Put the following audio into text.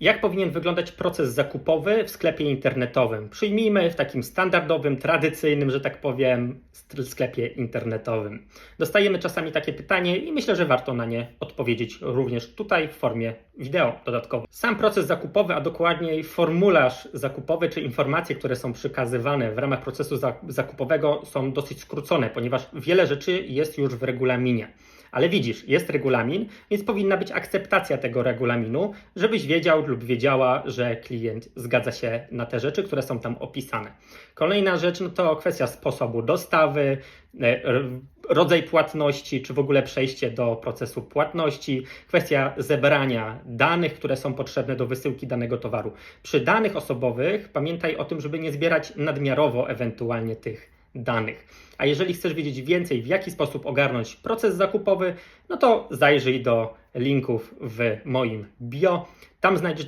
Jak powinien wyglądać proces zakupowy w sklepie internetowym? Przyjmijmy w takim standardowym, tradycyjnym, że tak powiem, sklepie internetowym. Dostajemy czasami takie pytanie i myślę, że warto na nie odpowiedzieć również tutaj w formie wideo dodatkowo. Sam proces zakupowy, a dokładniej formularz zakupowy czy informacje, które są przekazywane w ramach procesu za- zakupowego są dosyć skrócone, ponieważ wiele rzeczy jest już w regulaminie. Ale widzisz, jest regulamin, więc powinna być akceptacja tego regulaminu, żebyś wiedział lub wiedziała, że klient zgadza się na te rzeczy, które są tam opisane. Kolejna rzecz no to kwestia sposobu dostawy, e, rodzaj płatności, czy w ogóle przejście do procesu płatności, kwestia zebrania danych, które są potrzebne do wysyłki danego towaru. Przy danych osobowych pamiętaj o tym, żeby nie zbierać nadmiarowo ewentualnie tych danych. A jeżeli chcesz wiedzieć więcej, w jaki sposób ogarnąć proces zakupowy, no to zajrzyj do linków w moim bio. Tam znajdziesz